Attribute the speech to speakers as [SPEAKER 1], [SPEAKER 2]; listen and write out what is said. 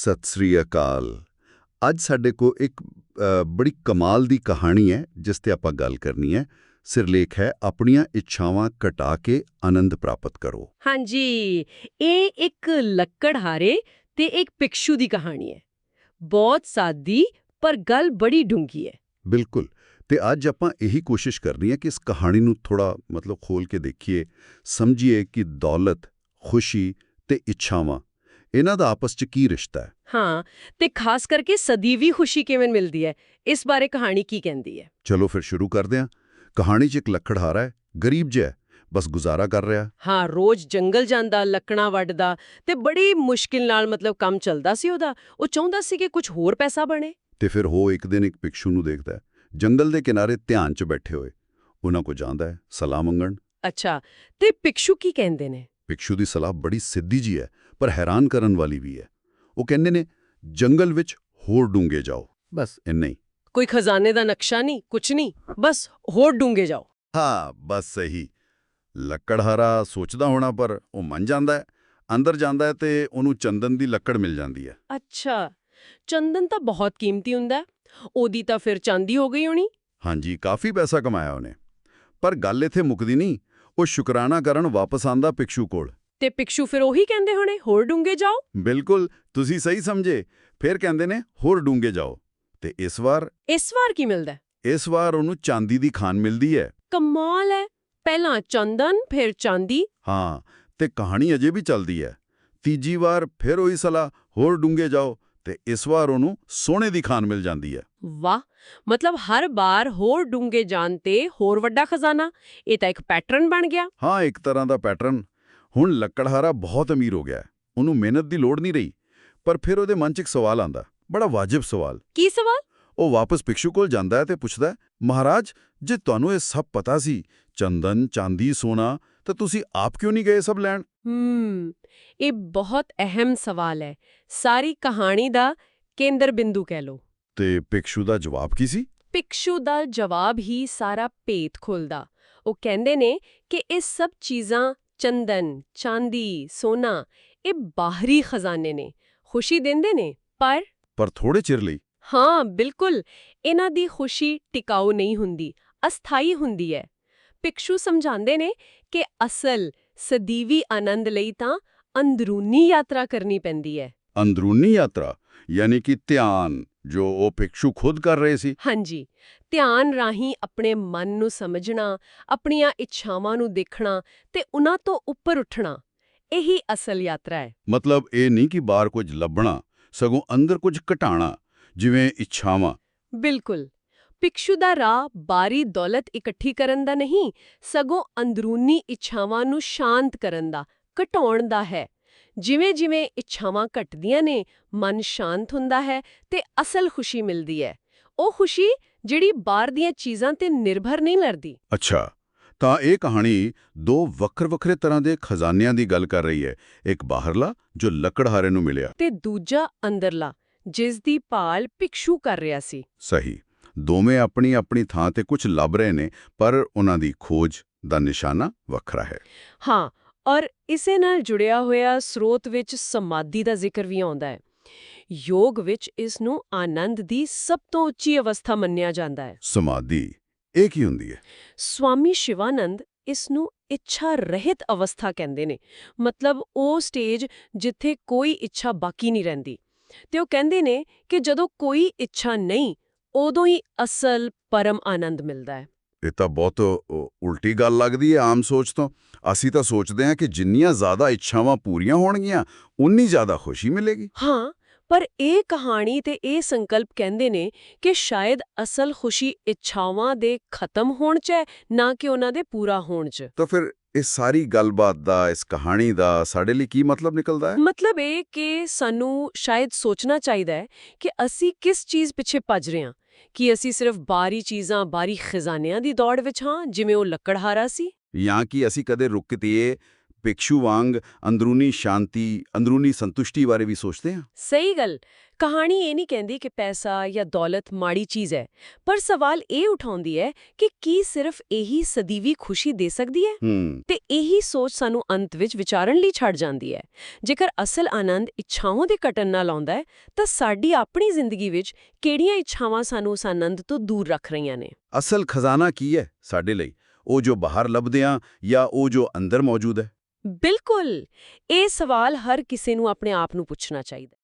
[SPEAKER 1] ਸਤਿ ਸ੍ਰੀ ਅਕਾਲ। ਅੱਜ ਸਾਡੇ ਕੋਲ ਇੱਕ ਬੜੀ ਕਮਾਲ ਦੀ ਕਹਾਣੀ ਹੈ ਜਿਸ ਤੇ ਆਪਾਂ ਗੱਲ ਕਰਨੀ ਹੈ। ਸਿਰਲੇਖ ਹੈ ਆਪਣੀਆਂ ਇੱਛਾਵਾਂ ਘਟਾ ਕੇ ਆਨੰਦ ਪ੍ਰਾਪਤ ਕਰੋ।
[SPEAKER 2] ਹਾਂਜੀ ਇਹ ਇੱਕ ਲੱਕੜਹਾਰੇ ਤੇ ਇੱਕ ਪਿਕਸ਼ੂ ਦੀ ਕਹਾਣੀ ਹੈ। ਬਹੁਤ ਸਾਦੀ ਪਰ ਗੱਲ ਬੜੀ ਡੂੰਗੀ ਹੈ।
[SPEAKER 1] ਬਿਲਕੁਲ ਤੇ ਅੱਜ ਆਪਾਂ ਇਹੀ ਕੋਸ਼ਿਸ਼ ਕਰਨੀ ਹੈ ਕਿ ਇਸ ਕਹਾਣੀ ਨੂੰ ਥੋੜਾ ਮਤਲਬ ਖੋਲ ਕੇ ਦੇਖੀਏ ਸਮਝੀਏ ਕਿ ਦੌਲਤ ਖੁਸ਼ੀ ਤੇ ਇੱਛਾਵਾਂ ਇਹਨਾਂ ਦਾ ਆਪਸ 'ਚ ਕੀ ਰਿਸ਼ਤਾ ਹੈ?
[SPEAKER 2] ਹਾਂ ਤੇ ਖਾਸ ਕਰਕੇ ਸਦੀਵੀ ਖੁਸ਼ੀ ਕਿਵੇਂ ਮਿਲਦੀ ਹੈ? ਇਸ ਬਾਰੇ ਕਹਾਣੀ ਕੀ ਕਹਿੰਦੀ ਹੈ?
[SPEAKER 1] ਚਲੋ ਫਿਰ ਸ਼ੁਰੂ ਕਰਦੇ ਹਾਂ। ਕਹਾਣੀ 'ਚ ਇੱਕ ਲੱਕੜਹਾਰਾ ਹੈ ਗਰੀਬ ਜਿਹਾ ਬਸ ਗੁਜ਼ਾਰਾ ਕਰ ਰਿਹਾ
[SPEAKER 2] ਹਾਂ। ਰੋਜ਼ ਜੰਗਲ ਜਾਂਦਾ ਲੱਕੜਾਂ ਵੱਢਦਾ ਤੇ ਬੜੀ ਮੁਸ਼ਕਿਲ ਨਾਲ ਮਤਲਬ ਕੰਮ ਚੱਲਦਾ ਸੀ ਉਹਦਾ। ਉਹ ਚਾਹੁੰਦਾ ਸੀ ਕਿ ਕੁਝ ਹੋਰ ਪੈਸਾ ਬਣੇ।
[SPEAKER 1] ਤੇ ਫਿਰ ਉਹ ਇੱਕ ਦਿਨ ਇੱਕ ਪਿਕਸ਼ੂ ਨੂੰ ਦੇਖਦਾ ਹੈ ਜੰਗਲ ਦੇ ਕਿਨਾਰੇ ਧਿਆਨ 'ਚ ਬੈਠੇ ਹੋਏ। ਉਹਨਾਂ ਕੋ ਜਾਂਦਾ ਹੈ ਸਲਾਹ ਮੰਗਣ।
[SPEAKER 2] ਅੱਛਾ ਤੇ ਪਿਕਸ਼ੂ ਕੀ ਕਹਿੰਦੇ ਨੇ?
[SPEAKER 1] ਪਿਕਸ਼ੂ ਦੀ ਸਲਾਹ ਬੜੀ ਸਿੱਧੀ ਜੀ ਹੈ ਪਰ ਹੈਰਾਨ ਕਰਨ ਵਾਲੀ ਵੀ ਹੈ। ਉਹ ਕਹਿੰਦੇ ਨੇ ਜੰਗਲ ਵਿੱਚ ਹੋਰ ਡੂੰਘੇ ਜਾਓ। ਬਸ। ਇੰਨਾ ਹੀ
[SPEAKER 2] ਕੋਈ ਖਜ਼ਾਨੇ ਦਾ ਨਕਸ਼ਾ ਨਹੀਂ ਕੁਝ ਨਹੀਂ ਬਸ ਹੋਰ ਡੂੰਗੇ ਜਾਓ।
[SPEAKER 1] ਹਾਂ ਬਸ ਸਹੀ। ਲੱਕੜਹਾਰਾ ਸੋਚਦਾ ਹੋਣਾ ਪਰ ਉਹ ਮੰਨ ਜਾਂਦਾ ਹੈ। ਅੰਦਰ ਜਾਂਦਾ ਹੈ ਤੇ ਉਹਨੂੰ ਚੰਦਨ ਦੀ ਲੱਕੜ ਮਿਲ ਜਾਂਦੀ ਹੈ।
[SPEAKER 2] ਅੱਛਾ ਚੰਦਨ ਤਾਂ ਬਹੁਤ ਕੀਮਤੀ ਹੁੰਦਾ। ਉਹਦੀ ਤਾਂ ਫਿਰ ਚਾਂਦੀ ਹੋ ਗਈ ਹੋਣੀ।
[SPEAKER 1] ਹਾਂਜੀ ਕਾਫੀ ਪੈਸਾ ਕਮਾਇਆ ਉਹਨੇ। ਪਰ ਗੱਲ ਇੱਥੇ ਮੁੱਕਦੀ ਨਹੀਂ। ਉਹ ਸ਼ੁਕਰਾਨਾ ਕਰਨ ਵਾਪਸ ਆਂਦਾ ਪਿਕਸ਼ੂ ਕੋਲ।
[SPEAKER 2] ਤੇ ਪਿਕਸ਼ੂ ਫਿਰ ਉਹੀ ਕਹਿੰਦੇ ਹੋਣੇ ਹੋਰ ਡੂੰਗੇ ਜਾਓ?
[SPEAKER 1] ਬਿਲਕੁਲ ਤੁਸੀਂ ਸਹੀ ਸਮਝੇ। ਫਿਰ ਕਹਿੰਦੇ ਨੇ ਹੋਰ ਡੂੰਘੇ ਜਾਓ। ਤੇ ਇਸ ਵਾਰ?
[SPEAKER 2] ਇਸ ਵਾਰ ਕੀ ਮਿਲਦਾ?
[SPEAKER 1] ਇਸ ਵਾਰ ਉਹਨੂੰ ਚਾਂਦੀ ਦੀ ਖਾਨ ਮਿਲਦੀ ਹੈ।
[SPEAKER 2] ਕਮਾਲ ਹੈ। ਪਹਿਲਾਂ ਚੰਦਨ ਫਿਰ ਚਾਂਦੀ।
[SPEAKER 1] ਹਾਂ ਤੇ ਕਹਾਣੀ ਅਜੇ ਵੀ ਚੱਲਦੀ ਹੈ। ਤੀਜੀ ਵਾਰ ਫਿਰ ਉਹੀ ਸਲਾਹ ਹੋਰ ਡੂੰਘੇ ਜਾਓ। ਤੇ ਇਸ ਵਾਰ ਉਹਨੂੰ ਸੋਨੇ ਦੀ ਖਾਨ ਮਿਲ ਜਾਂਦੀ ਹੈ।
[SPEAKER 2] ਵਾਹ! ਮਤਲਬ ਹਰ ਵਾਰ ਹੋਰ ਡੂੰਗੇ ਜਾਣ ਤੇ ਹੋਰ ਵੱਡਾ ਖਜ਼ਾਨਾ। ਇਹ ਤਾਂ ਇੱਕ ਪੈਟਰਨ ਬਣ ਗਿਆ।
[SPEAKER 1] ਹਾਂ ਇੱਕ ਤਰ੍ਹਾਂ ਦਾ ਪੈਟਰਨ। ਹੁਣ ਲੱਕੜਹਾਰਾ ਬਹੁਤ ਅਮੀਰ ਹੋ ਗਿਆ ਉਹਨੂੰ ਮਿਹਨਤ ਦੀ ਲੋੜ ਨਹੀਂ ਰਹੀ। ਪਰ ਫਿਰ ਉਹਦੇ ਮਨ 'ਚ ਇੱਕ ਸਵਾਲ ਆਂਦਾ ਬੜਾ ਵਾਜਿਬ ਸਵਾਲ।
[SPEAKER 2] ਕੀ ਸਵਾਲ?
[SPEAKER 1] ਉਹ ਵਾਪਸ ਪਿਕਸ਼ੂ ਕੋਲ ਜਾਂਦਾ ਹੈ ਤੇ ਪੁੱਛਦਾ ਮਹਾਰਾਜ ਜੇ ਤੁਹਾਨੂੰ ਇਹ ਸਭ ਪਤਾ ਸੀ ਚੰਦਨ ਚਾਂਦੀ ਸੋਨਾ ਤਾਂ ਤੁਸੀਂ ਆਪ ਕਿਉਂ ਨਹੀਂ ਗਏ ਸਭ ਲੈਣ?
[SPEAKER 2] ਹੂੰ ਇਹ ਬਹੁਤ ਅਹਿਮ ਸਵਾਲ ਹੈ। ਸਾਰੀ ਕਹਾਣੀ ਦਾ ਕੇਂਦਰ ਬਿੰਦੂ ਕਹਿ ਲਓ।
[SPEAKER 1] ਤੇ ਪਿਕਸ਼ੂ ਦਾ ਜਵਾਬ ਕੀ ਸੀ?
[SPEAKER 2] ਪਿਕਸ਼ੂ ਦਾ ਜਵਾਬ ਹੀ ਸਾਰਾ ਭੇਤ ਖੋਲਦਾ। ਉਹ ਕਹਿੰਦੇ ਨੇ ਕਿ ਇਹ ਸਭ ਚੀਜ਼ਾਂ ਚੰਦਨ ਚਾਂਦੀ ਸੋਨਾ ਇਹ ਬਾਹਰੀ ਖਜ਼ਾਨੇ ਨੇ। ਖੁਸ਼ੀ ਦਿੰਦੇ ਨੇ ਪਰ
[SPEAKER 1] ਪਰ ਥੋੜੇ ਚਿਰ ਲਈ।
[SPEAKER 2] ਹਾਂ ਬਿਲਕੁਲ। ਇਹਨਾਂ ਦੀ ਖੁਸ਼ੀ ਟਿਕਾਊ ਨਹੀਂ ਹੁੰਦੀ ਅਸਥਾਈ ਹੁੰਦੀ ਹੈ। ਪਿਕਸ਼ੂ ਸਮਝਾਉਂਦੇ ਨੇ ਕਿ ਅਸਲ ਸਦੀਵੀ ਆਨੰਦ ਲਈ ਤਾਂ ਅੰਦਰੂਨੀ ਯਾਤਰਾ ਕਰਨੀ ਪੈਂਦੀ ਹੈ।
[SPEAKER 1] ਅੰਦਰੂਨੀ ਯਾਤਰਾ ਯਾਨੀ ਕਿ ਧਿਆਨ। ਜੋ ਉਹ ਪਿਕਸ਼ੂ ਖੁਦ ਕਰ ਰਹੇ ਸੀ।
[SPEAKER 2] ਹਾਂਜੀ। ਧਿਆਨ ਰਾਹੀਂ ਆਪਣੇ ਮਨ ਨੂੰ ਸਮਝਣਾ ਆਪਣੀਆਂ ਇੱਛਾਵਾਂ ਨੂੰ ਦੇਖਣਾ ਤੇ ਉਹਨਾਂ ਤੋਂ ਉੱਪਰ ਉੱਠਣਾ ਇਹੀ ਅਸਲ ਯਾਤਰਾ ਹੈ।
[SPEAKER 1] ਮਤਲਬ ਇਹ ਨਹੀਂ ਕਿ ਬਾਹਰ ਕੁਝ ਲੱਭਣਾ ਸਗੋਂ ਅੰਦਰ ਕੁਝ ਘਟਾਣਾ ਜਿਵੇਂ ਇੱਛਾਵਾਂ।
[SPEAKER 2] ਬਿਲਕੁਲ। ਪਿਕਸ਼ੂ ਦਾ ਰਾਹ ਬਾਰੀ ਦੌਲਤ ਇਕੱਠੀ ਕਰਨ ਦਾ ਨਹੀਂ ਸਗੋਂ ਅੰਦਰੂਨੀ ਇੱਛਾਵਾਂ ਨੂੰ ਸ਼ਾਂਤ ਕਰਨ ਦਾ ਘਟਾਉਣ ਦਾ ਹੈ। ਜਿਵੇਂ-ਜਿਵੇਂ ਇੱਛਾਵਾਂ ਘਟਦੀਆਂ ਨੇ ਮਨ ਸ਼ਾਂਤ ਹੁੰਦਾ ਹੈ ਤੇ ਅਸਲ ਖੁਸ਼ੀ ਮਿਲਦੀ ਹੈ। ਉਹ ਖੁਸ਼ੀ ਜਿਹੜੀ ਬਾਹਰ ਦੀਆਂ ਚੀਜ਼ਾਂ ਤੇ ਨਿਰਭਰ ਨਹੀਂ ਲੜਦੀ।
[SPEAKER 1] ਅੱਛਾ ਤਾਂ ਇਹ ਕਹਾਣੀ ਦੋ ਵੱਖਰ-ਵੱਖਰੇ ਤਰ੍ਹਾਂ ਦੇ ਖਜ਼ਾਨਿਆਂ ਦੀ ਗੱਲ ਕਰ ਰਹੀ ਹੈ। ਇੱਕ ਬਾਹਰਲਾ ਜੋ ਲੱਕੜਹਾਰੇ ਨੂੰ ਮਿਲਿਆ।
[SPEAKER 2] ਤੇ ਦੂਜਾ ਅੰਦਰਲਾ ਜਿਸ ਦੀ ਭਾਲ ਪਿਕਸ਼ੂ ਕਰ ਰਿਹਾ ਸੀ।
[SPEAKER 1] ਸਹੀ ਦੋਵੇਂ ਆਪਣੀ-ਆਪਣੀ ਥਾਂ ਤੇ ਕੁਝ ਲੱਭ ਰਹੇ ਨੇ ਪਰ ਉਹਨਾਂ ਦੀ ਖੋਜ ਦਾ ਨਿਸ਼ਾਨਾ ਵੱਖਰਾ ਹੈ।
[SPEAKER 2] ਹਾਂ ਔਰ ਇਸੇ ਨਾਲ ਜੁੜਿਆ ਹੋਇਆ ਸਰੋਤ ਵਿੱਚ ਸਮਾਧੀ ਦਾ ਜ਼ਿਕਰ ਵੀ ਆਉਂਦਾ ਹੈ। ਯੋਗ ਵਿੱਚ ਇਸ ਨੂੰ ਆਨੰਦ ਦੀ ਸਭ ਤੋਂ ਉੱਚੀ ਅਵਸਥਾ ਮੰਨਿਆ ਜਾਂਦਾ ਹੈ।
[SPEAKER 1] ਸਮਾਧੀ ਇਹ ਕੀ ਹੁੰਦੀ ਹੈ?
[SPEAKER 2] ਸਵਾਮੀ ਸ਼ਿਵਾਨੰਦ ਇਸ ਨੂੰ ਇੱਛਾ ਰਹਿਤ ਅਵਸਥਾ ਕਹਿੰਦੇ ਨੇ। ਮਤਲਬ ਉਹ ਸਟੇਜ ਜਿੱਥੇ ਕੋਈ ਇੱਛਾ ਬਾਕੀ ਨਹੀਂ ਰਹਿੰਦੀ। ਤੇ ਉਹ ਕਹਿੰਦੇ ਨੇ ਕਿ ਜਦੋਂ ਕੋਈ ਇੱਛਾ ਨਹੀਂ ਉਦੋਂ ਹੀ ਅਸਲ ਪਰਮ ਆਨੰਦ ਮਿਲਦਾ ਹੈ।
[SPEAKER 1] ਇਹ ਤਾਂ ਬਹੁਤ ਉਲਟੀ ਗੱਲ ਲੱਗਦੀ ਹੈ ਆਮ ਸੋਚ ਤੋਂ। ਅਸੀਂ ਤਾਂ ਸੋਚਦੇ ਹਾਂ ਕਿ ਜਿੰਨੀਆਂ ਜ਼ਿਆਦਾ ਇੱਛਾਵਾਂ ਪੂਰੀਆਂ ਹੋਣਗੀਆਂ ਉਨੀ ਜ਼ਿਆਦਾ ਖੁਸ਼ੀ ਮਿਲੇਗੀ।
[SPEAKER 2] ਹਾਂ ਪਰ ਇਹ ਕਹਾਣੀ ਤੇ ਇਹ ਸੰਕਲਪ ਕਹਿੰਦੇ ਨੇ ਕਿ ਸ਼ਾਇਦ ਅਸਲ ਖੁਸ਼ੀ ਇੱਛਾਵਾਂ ਦੇ ਖਤਮ ਹੋਣ 'ਚ ਹੈ ਨਾ ਕਿ ਉਹਨਾਂ ਦੇ ਪੂਰਾ ਹੋਣ 'ਚ।
[SPEAKER 1] ਤਾਂ ਫਿਰ ਇਸ ਸਾਰੀ ਗੱਲਬਾਤ ਦਾ ਇਸ ਕਹਾਣੀ ਦਾ ਸਾਡੇ ਲਈ ਕੀ ਮਤਲਬ ਨਿਕਲਦਾ ਹੈ?
[SPEAKER 2] ਮਤਲਬ ਇਹ ਕਿ ਸਾਨੂੰ ਸ਼ਾਇਦ ਸੋਚਣਾ ਚਾਹੀਦਾ ਹੈ ਕਿ ਅਸੀਂ ਕਿਸ ਚੀਜ਼ ਪਿੱਛੇ ਭੱਜ ਰਹੇ ਹਾਂ। ਕਿ ਅਸੀਂ ਸਿਰਫ ਬਾਰੀ ਚੀਜ਼ਾਂ ਬਾਰੀ ਖਜ਼ਾਨਿਆਂ ਦੀ ਦੌੜ ਵਿੱਚ ਹਾਂ ਜਿਵੇਂ ਉਹ ਲੱਕੜਹਾਰਾ ਸੀ?
[SPEAKER 1] ਜਾਂ ਕਿ ਅਸੀਂ ਕਦੇ ਰੁਕਤੀਏ ਭਿਕਸ਼ੂ ਵਾਂਗ ਅੰਦਰੂਨੀ ਸ਼ਾਂਤੀ ਅੰਦਰੂਨੀ ਸੰਤੁਸ਼ਟੀ ਬਾਰੇ ਵੀ ਸੋਚਦੇ ਹਾਂ?
[SPEAKER 2] ਸਹੀ ਗੱਲ! ਕਹਾਣੀ ਇਹ ਨਹੀਂ ਕਹਿੰਦੀ ਕਿ ਪੈਸਾ ਜਾਂ ਦੌਲਤ ਮਾੜੀ ਚੀਜ਼ ਹੈ ਪਰ ਸਵਾਲ ਇਹ ਉਠਾਉਂਦੀ ਹੈ ਕਿ ਕੀ ਸਿਰਫ ਇਹੀ ਸਦੀਵੀ ਖੁਸ਼ੀ ਦੇ ਸਕਦੀ ਹੈ? ਤੇ ਇਹੀ ਸੋਚ ਸਾਨੂੰ ਅੰਤ ਵਿੱਚ ਵਿਚਾਰਨ ਲਈ ਛੱਡ ਜਾਂਦੀ ਹੈ। ਜੇਕਰ ਅਸਲ ਆਨੰਦ ਇੱਛਾਵਾਂ ਦੇ ਘਟਨ ਨਾਲ ਆਉਂਦਾ ਹੈ ਤਾਂ ਸਾਡੀ ਆਪਣੀ ਜ਼ਿੰਦਗੀ ਵਿੱਚ ਕਿਹੜੀਆਂ ਇੱਛਾਵਾਂ ਸਾਨੂੰ ਉਸ ਆਨੰਦ ਤੋਂ ਦੂਰ ਰੱਖ ਰਹੀਆਂ ਨੇ?
[SPEAKER 1] ਅਸਲ ਖਜ਼ਾਨਾ ਕੀ ਹੈ ਸਾਡੇ ਲਈ? ਉਹ ਜੋ ਬਾਹਰ ਲੱਭਦੇ ਹਾਂ ਜਾਂ ਉਹ ਜੋ ਅੰਦਰ ਮੌਜੂਦ ਹੈ?
[SPEAKER 2] ਬਿਲਕੁਲ! ਇਹ ਸਵਾਲ ਹਰ ਕਿਸੇ ਨੂੰ ਆਪਣੇ ਆਪ ਨੂੰ ਪੁੱਛਣਾ ਚਾਹੀਦਾ